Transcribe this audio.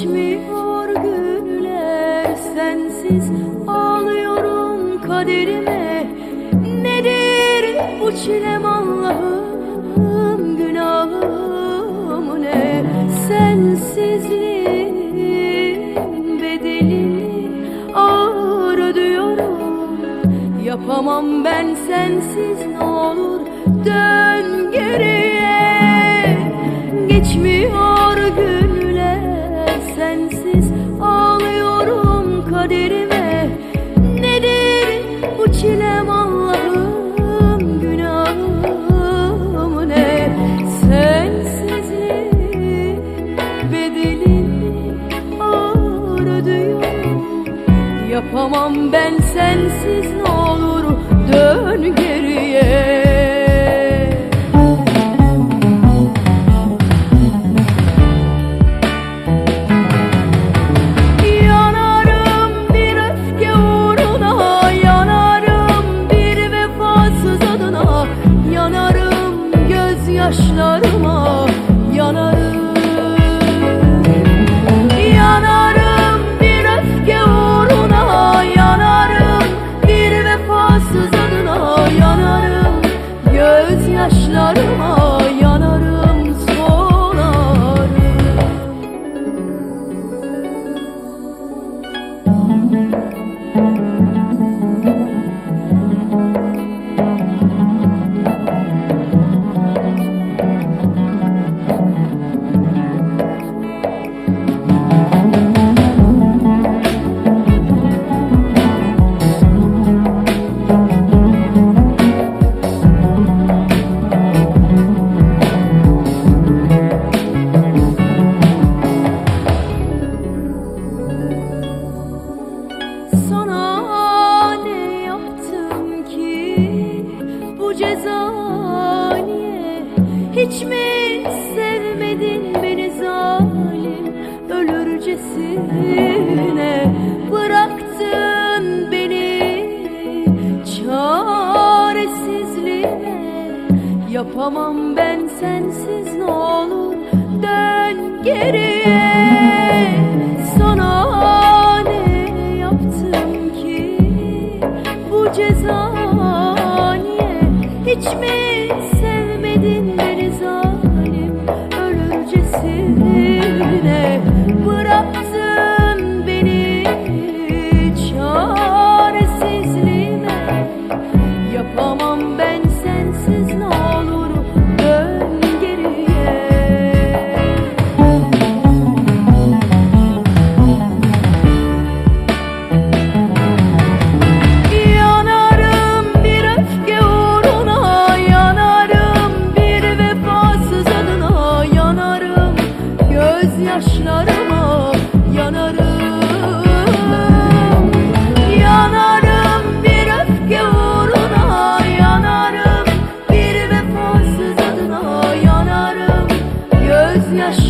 Geçmiyor günler sensiz Ağlıyorum kaderime. Nedir bu çilem Allah'ım Günahım ne? Sensizliğin bedelini Ağır ödüyorum Yapamam ben sensiz ne olur Dön geri. Yapamam ben sensiz ne olur. Dön geriye Hiç mi sevmedin beni zalim ölürcesine? Bıraktın beni çaresizliğe. Yapamam ben sensiz ne olur dön geriye знаешь